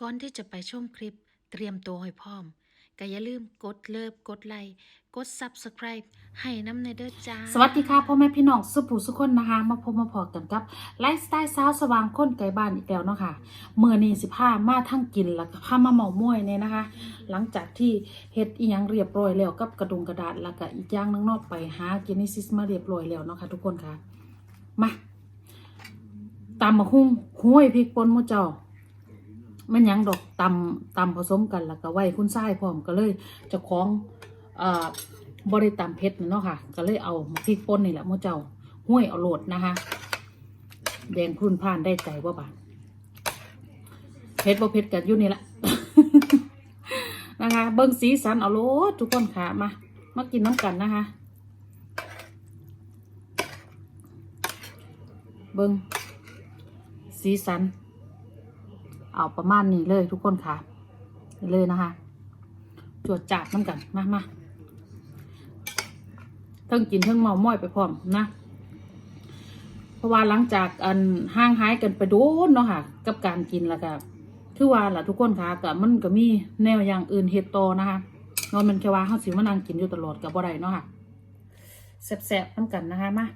ก่อนที่จะไปชมคลิปเตรียมตัวให้พร้อมก็อย่าลืมกดเลิฟกดไลค์กด Subscribe ให้น้ำในเด้อจ้า สวัสดีค่ะพ่อแม่พี่น้องสุภูสุคนนะคะ มาพบมาพอกันกับไลฟ์สไตล์สาวสว่างคนไกลบ้านอีกแล้วเนาะค่ะเมื่อนี้สิผ้ามาทั้งกินแล้วก็ผ้ามาเมามวยเนี่ยนะคะ หลังจากที่เฮ็ดอีหยังเรียบร้อยแล้วกับกระดุงกระดาษแล้วก็อีกอย่างนึงนอกไปหาเจนิซิสมาเรียบร้อยแล้วเนาะค่ะทุกคนค่ะมาตำมะฮุ่งห้วยพริกป่นมูเจ้า มันยังดอกตำตำผสมกันแล้วก็ไว้คุณไส้พร้อมก็เลยจะคล้องเอ่อบริตำเพชรเนาะค่ะ ก็เลยเอามาพริกป่นนี่แหละหมูเจ้าห้วยเอาโหลดนะคะแดงพรุนพ่านได้ใจว่าบานเพชรบ่เพชรกันอยู่นี่แหละนะคะ เบิ้งสีสันเอาโหลดทุกคนค่ะมามากินน้ำกันนะคะ เบิ้งสีสัน เอาประมาณนี้เลยทุกคนค่ะ เลยนะคะ จวดจัดน้ำกันมามาเทั้งกินเทั้งเมาม้อยไปพร้อมนะเพราะว่าหลังจากอันห่างหายกันไปโดนเนาะค่ะ กับการกินแล้วก็คือว่าล่ะทุกคนค่ะก็มันก็มีแนวอย่างอื่นเฮ็ดต่อนะคะเนาะมันแค่ว่าเฮาสิมานั่งกินอยู่ตลอดก็บ่ได้เนาะค่ะแซ่บๆน้ำกันนะคะมา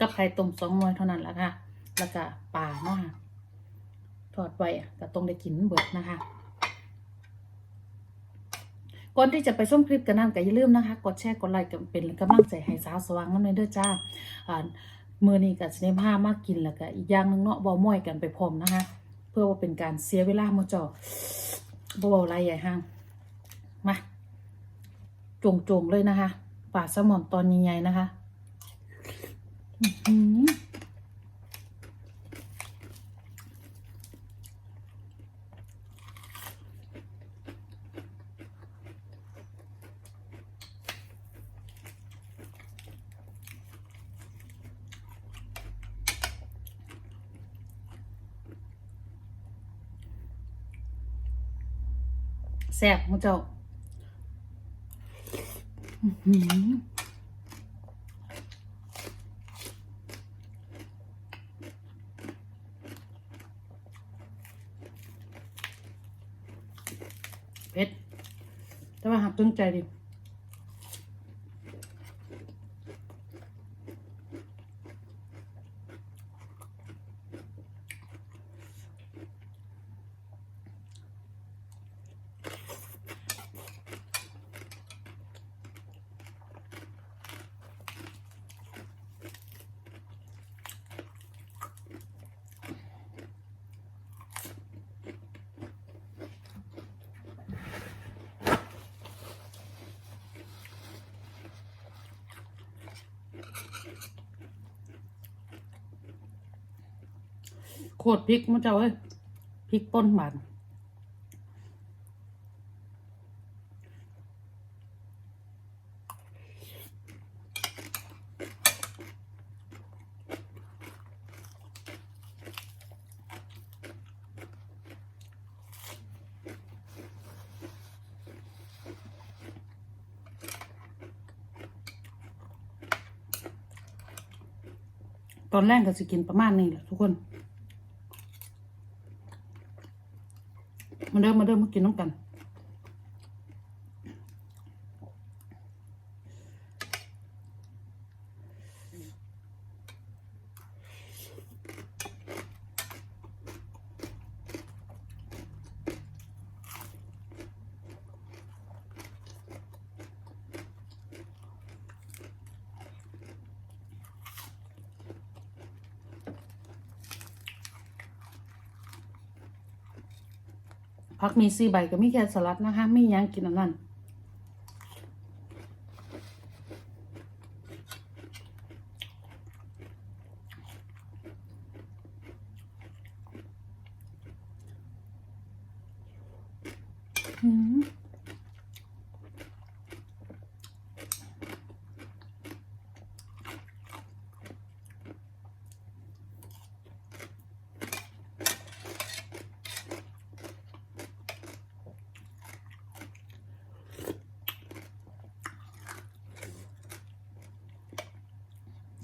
กับไข่ต้มสองหน่วยเท่านั้นแหละค่ะ แล้วก็ปลาเนาะค่ะ อดไว้ก็ต้องได้กินเบิดนะคะ ก่อนที่จะไปชมคลิปกันนั่นก็อย่าลืมนะคะ กดแชร์กดไลค์กันเป็นกำลังใจให้สาวสว่างน้ำเนยเด้อจ้าอ่ามือนี้กับเนผ้ามากกินแล้วก็อีกอย่างนึงเนาะบ่ม้อยกันไปพร้อมนะคะ เพื่อว่าเป็นการเสียเวลามดจอบเบาไรใหญ่ห้างมาจงๆเลยนะคะปลาแซลมอนตอนใหญ่ๆนะคะ อือ แซ่บมุเจ้าเผ็ดแต่ว่าหักต้นใจดิ โคตรพริกมุเจ้าเอ้ยพริกป่นบานตอนแรกก็สิกินประมาณนี้แหละทุกคน มา เดิมมาเดิมมากินน้ำกัน พักมีซีใบก็มีแค่สลัดนะคะ ไม่ยังกินอันนั้นอืม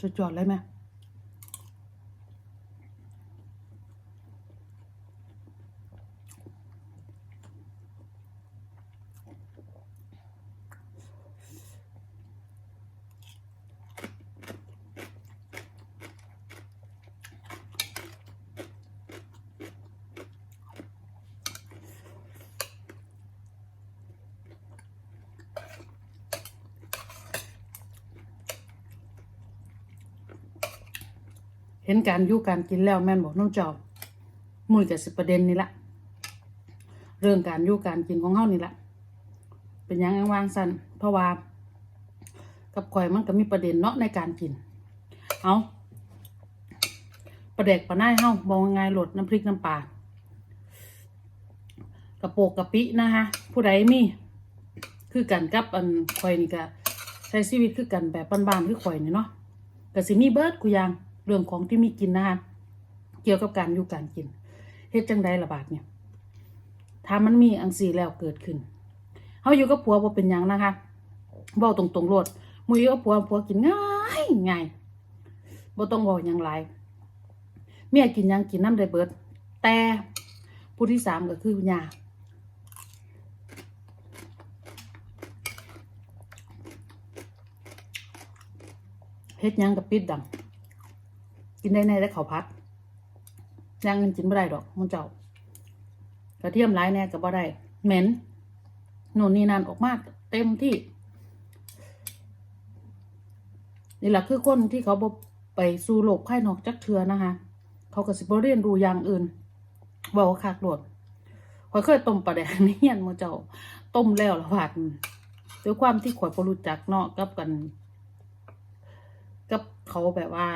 สุดยอดเลยไหม เห็นการยู่การกินแล้วแม่นบอกน้องเจ้ามุ้ยกับสิประเด็นนี่ละเรื่องการยู่การกินของเฮานี่ละเป็นยังวางสันเพราะว่ากับข่อยมันก็มีประเด็นเนาะในการกิน เอาประเด็กปลาหน้าเฮาบอกว่าไงหลดน้ำพริกน้ำปลากระโปกกะปินะคะผู้ใดมี คือกันกับอันข่อยนี่ก็ใช้ชีวิตคือกันแบบบ้านๆคือข่อยนี่เนาะก็สิมีเบิร์ดกูยาง เรื่องของที่มีกินนะคะเกี่ยวกับการอยู่การกินเฮ็ดจังใดระบาดเนี่ยถ้ามันมีอังสีแล้วเกิดขึ้นเฮาอยู่กับผัวบ่เป็นหยังนะคะเว้าตรงๆโลดมืออยู่กับผัวผัวกินง่ายง่ายบ่ต้องบอกหยังหลายเมียกินหยังกินน้ำได้เบิด แต่ผู้ที่สามก็คือยาเฮ็ดหยังกับปิดดัง กินได้ในแต่ข้าวผัดย่างเงินกินไม่ได้ดอกมันเจ้ากระเทียมหลายแน่ก็บ่ได้เหม็นโน่นนี่นั่นออกมากเต็มที่ นี่แหละคือคนที่เขาไปสู่โลกภายนอกจักเทือนะคะ เขาก็สิบเรียนรู้อย่างอื่นบอกว่าขากโดดข่อยเคยต้มปลาแดงนี่เฮียนหมาเจ้าต้มแล้วละบาดด้วยความที่ข่อยบ่รู้จักเนาะกับกัน กับเขาแบบว่า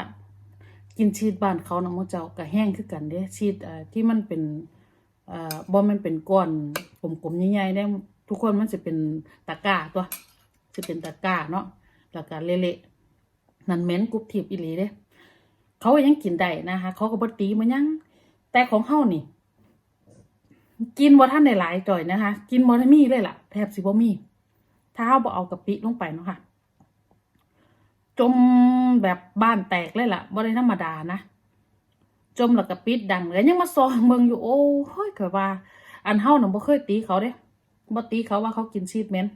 กินชีสบ้านเขานะหมเจ้าก็แห้งคือกันเด้ชีสอ่อที่มันเป็นเอ่อบ่แมันเป็นก้อนกลมๆใหญ่ๆได้ทุกคนมันจะเป็นตะกร้าตัวจะเป็นตะกร้าเนาะแล้วก็เละๆนั่นเหม็นกรุบทิบอีหลีเด้เขาก็ยังกินได้นะคะเขาก็บ่ตีมันยัง แต่ของเฮานี่ กินบ่ทันได้หลายจ่อยนะคะ กินบ่ได้มีเลยล่ะ แทบสิบ่มี ถ้าเฮาบ่เอากะปิลงไปเนาะค่ะ จมแบบบ้านแตกเลยล่ะบ่ได้ธรรมดานะ จมแล้วก็ปิดดังเลยยังมาซองเบิ่งอยู่โอ้เฮ้ยเก็ว่า อันเฮาหน่ะบ่เคยตีเขาเด้บ่ตีเขาว่าเขากินชีสเม็น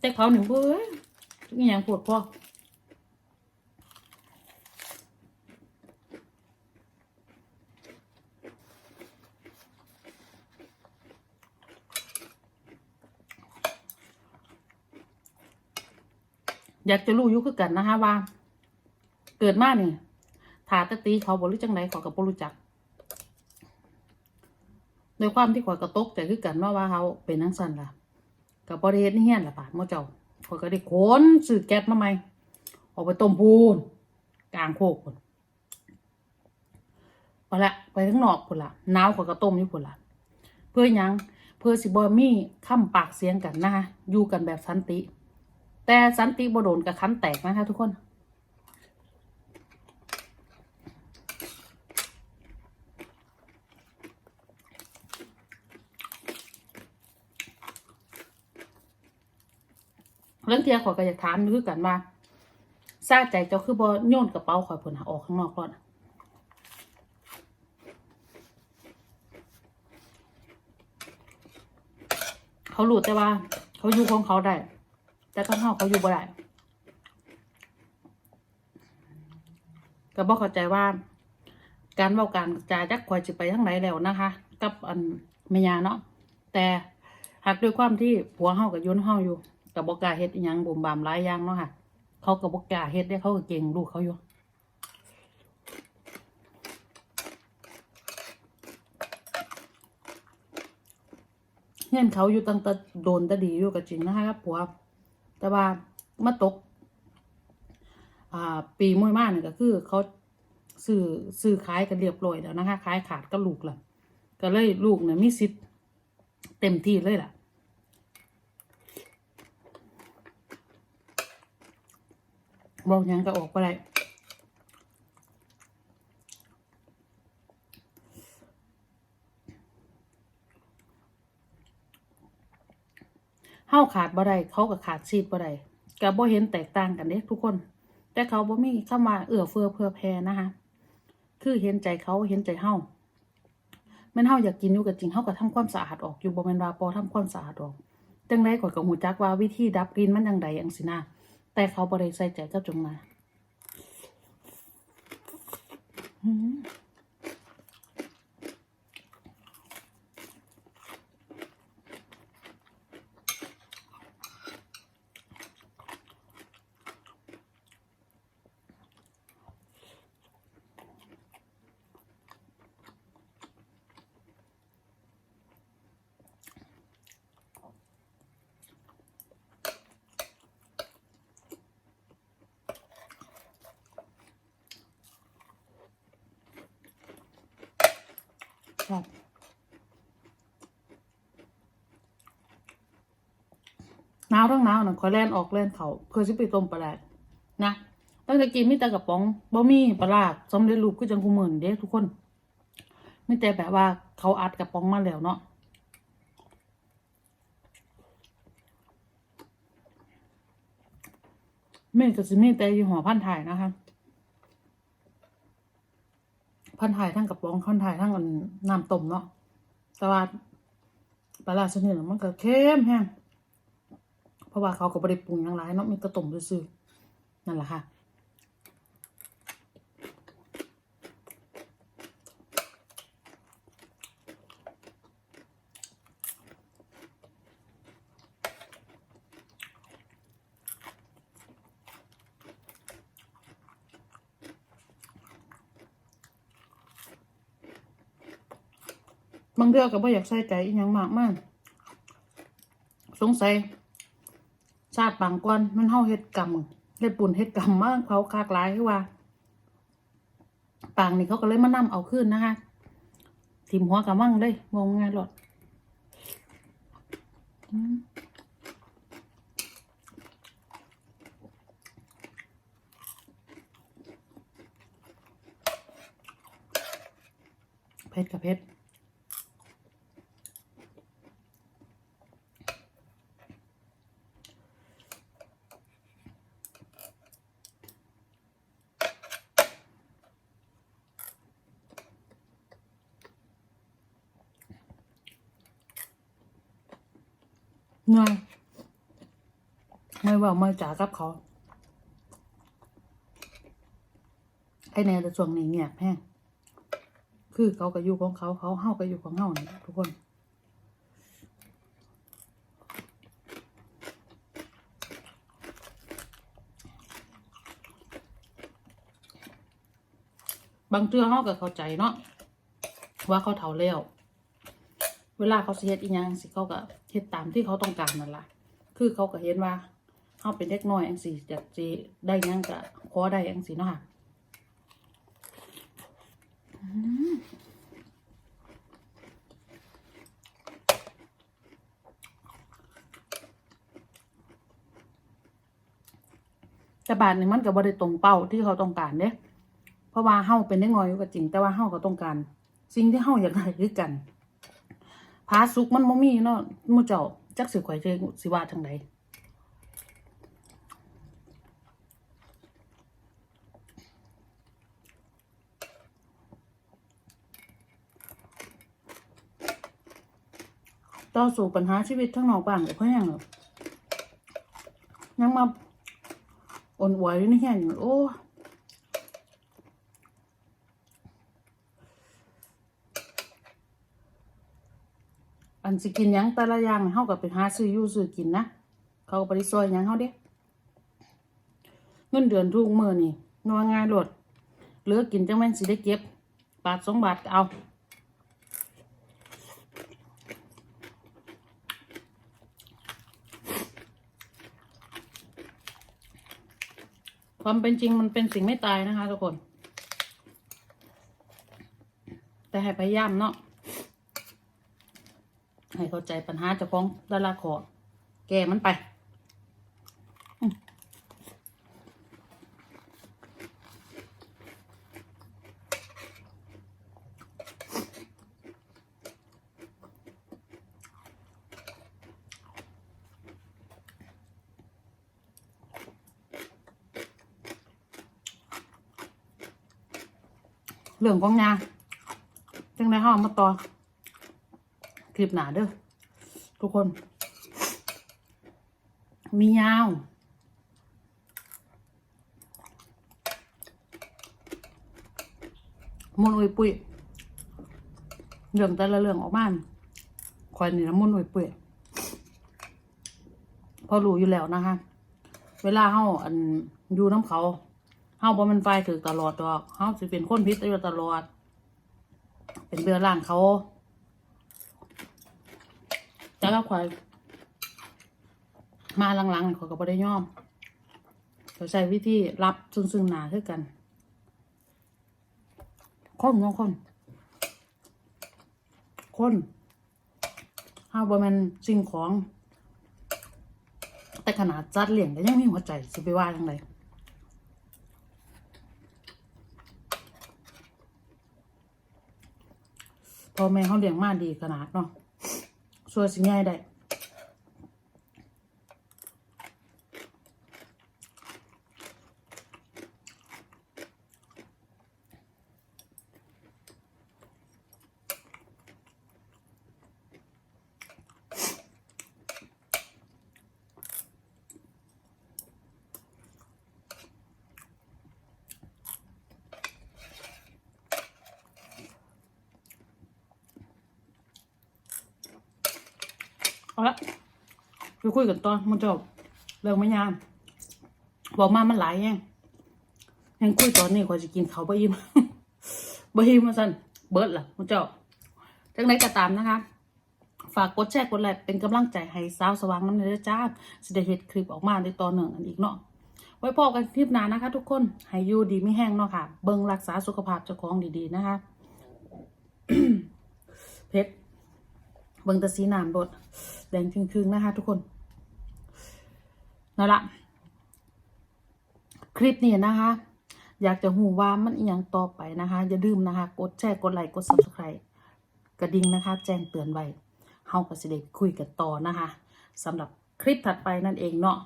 แต่เขาหนึ่งเบ้ยนี่ยังปวดพ่อ อยากจะรู้ยุคือกันนะคะว่า เกิดมาเนี่ยถาตะตีเขาบหริจังไหนขอกับบรู้จักโดยความที่ขอยกระตกแต่คือกันว่าว่าเขาเป็นนังสันล่ะกับบริเฮ็ดนี่เฮียนล่ะบาดมื่อเจ้าขอยก็ได้ขนสื่อแก๊สมาใหม่ออกไปต้มพูนกลางโคกพุ่นเอาละไปข้งนอกพุ่นละหนาวขอยก็ต้มอยู่พุ่นละเพื่อยังเพื่อสิบ่มีค้ำปากเสียงกันนะคะอยู่กันแบบสันติ แต่สันติบโดนกับคันแตกนะคะ ทุกคน เรื่องเทียขอยก็อยากถามอยู่คือกันว่าซาใจเจ้าคือบ่โยนกระเป๋าข่อยพุ่นน่ะออกข้างนอกก่อนเขารู้แต่ว่า เขาอยู่ของเขาได้ แต่ข้างนอกเขาอยู่บ่ได้ก็บอกเข้าใจว่า การเว้าการจาจักข่อยสิไปทางไหนแล้วนะคะ กับอันแม่ยาเนาะแต่หากด้วยความที่ผัวเฮากับยุ่นเฮาอยู่กับบอกกาเฮ็ดอิหยังบุ่มบามหลายอย่างเนาะค่ะ เขากับบอกกาเฮ็ดได้เขาก็เก่งลูกเขาอยู่เงี้ยเขาอยู่ตั้งแต่โดนต่ดีอยู่ก็จริงนะคะผัว แต่ว่ามาตก อ่า ปีมวยมากนี่ก็คือเขาซื้อซื้อขายกันเรียบร้อยแล้วนะคะขายขาดก็ลูกละก็เลยลูกเนี่ยมีสิทธิ์เต็มที่เลยล่ะบอกยังก็ออกไปได้ เฮาขาดบ่ได้เขาก็ขาดซีดบ่ได้ก็บ่เห็นแตกต่างกันเด้ทุกคน แต่เขาบ่มีคำว่าเอื้อเฟื้อเพื่อแผ่นะคะคือเห็นใจเขาเห็นใจเฮาแม่นเฮาอยากกินอยู่ก็จริงเฮาก็ทำความสะอาดออกอยู่บ่แม่นว่าบ่ทำความสะอาดออกจังได๋ข่อยก็ฮู้จักว่าวิธีดับกลิ่นมันจังใดจังซี่นะแต่เขาบ่ได้ใส่ใจกับจงมาอืมาวทั้งหนาวน่ะขอยแล่นออกแล่นเขาเพื่อสิไปต้มปลาแดกนะตั้งแต่กินมีแต่กระป๋องบ่มีปลาร้าสำเร็จรูปคือจังกูเหมือนเด้ทุกคนมีแต่แบบว่าเขาอัดกระป๋องมาแล้วเนาะมีก็สิมีแต่ยี่ห้อพันธุ์ไทยนะคะพันธุ์ไทยทั้งกระป๋องพันธุ์ไทยทั้งน้ำต้มเนาะแต่ว่าปลาร้าชนิดนั้มันก็เค็มแฮง ราะว่าเขาก็บริปรุงย่างไรเนาะมีกระต้มซื่อๆนั่นแหละค่ะบางเรื่องก็บ่อยากใส่ใจอีหยังมากมากสงสัย ชาติบางก่อนมันเฮาเฮ็ดกรรมเฮ็ดปุ่นเฮ็ดกรรมมากเขาคากหลายคือว่าปางนี่เขาก็เลยมานํเอาคืนนะคะทิมหัวกะมั่งเลยงงงายหลอดเผ็ดกับเผ็ด เหนื่อยไม่ว่าไม่จ๋ากับเขาไอแน่แต่ช่วงนี้เงียบแห้งคือเขาก็อยู่ของเขาเขาเฮาก็อยู่ของเฮานี่ทุกคนบางเทื่อเขาก็เข้าใจเนาะว่าเขาเฒ่าแล้ว เวลาเขาสิเฮ็ดอีหยังสิเขาก็เฮ็ดตามที่เขาต้องการนั่นล่ะ คือเขาก็เห็นว่าเขาเป็นเด็กน้อยจังซี่จะสิได้ยังก็ขอได้จังซี่เนาะค่ะแต่บาทนี่มันก็บ่ได้ตรงเป้าที่เขาต้องการเด้เพราะว่าเฮาเป็นเด็กน้อยอยู่ก็จริง แต่ว่าเฮาก็ต้องการ สิ่งที่เฮาอยากได้คือกัน ผาสุกมันบ่มีเนาะมูเจ้าจักสิข่อยสิสิว่าจังไดต่อสู่ปัญหาชีวิตทั้งนอกบ้านก็เพราะหยังหรอยังมาอ่อนไหวอยู่แห้งโอ้ นสิกินยังแต่ละอย่างเฮาก็ไปหาซื้ออยู่ซื้อกินนะเขาก็ได้ซอยยังเฮาเด้เงินเดือนทุกมื้อนี่นัวง่ายโลดเหลือกินจังแม่นสิได้เก็บบาทสองบาทเอาความเป็นจริงมันเป็นสิ่งไม่ตายนะคะทุกคน แต่ให้พยายามเนาะ ให้เข้าใจปัญหาเจ้าของดาราขอแก้มันไปอืมเรื่องของงาจังได้ห้องมาต่อ คลิปหนาเด้อทุกคน มียาวมุนอุยปุยเรื่องแต่ละเรื่องออกมาคอยนี่นะมุนอุยปุยพอรู้อยู่แล้วนะคะ เวลาเฮาอันอยู่น้ำเขาเฮาบ่มันไฟถือตลอดดอกเฮาสิเป็นคนพิษอยู่ตลอด เป็นเบือล่างเขา แต่ก็ควายมาหลังๆเขาก็บ่ได้ยอมเขาใช้วิธีรับซึ่งซึ่งหนาคือกันคนเนาะคนคนห้าบ่แม่นสิ่งของ แต่ขนาดจัดเลี้ยงแต่ยังมีหัวใจสิไปว่ายังไงพอแม่เขาเลี้ยงมาดีขนาดเนาะ ช่วยสิง่ายได้ ละไปคุยกันต่อมันจบเรื่องไม่ยามบอกมามันหลายแยังยังคุยตอนนี้กว่าจะกินเขาวบ่อิ่มบ่อิ่มมาสันเบิร์ดล่ะมันจบจังไดก็ตามนะคะ ฝากกดแชร์กดไลค์เป็นกำลังใจให้สาวสว่างน้ำเนื้อจ้าสิได้เฮ็ดคลิปออกมาในตอนหนึ่งอันอีกเนาะไว้พอกันคลิปหน้านะคะ ทุกคนให้ยูดีไม่แห้งเนาะค่ะ เบิ่งรักษาสุขภาพเจ้าของดีๆนะคะ เพชร เบิ่งแตะสีน้ำรดแดงครึ่งๆนะคะ ทุกคนนั่นละคลิปนี้นะคะ อยากจะหูว่ามันอีหยังต่อไปนะคะอย่าลืมนะคะ กดแชร์กดไลค์กด subscribe กระดิ่งนะคะ แจ้งเตือนไว้เฮาก็สิได้คุยกันต่อนะคะสำหรับคลิปถัดไปนั่นเองเนาะ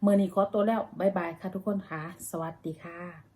เมื่อนี้ขอตัวแล้วบายบายค่ะทุกคนค่ะ สวัสดีค่ะ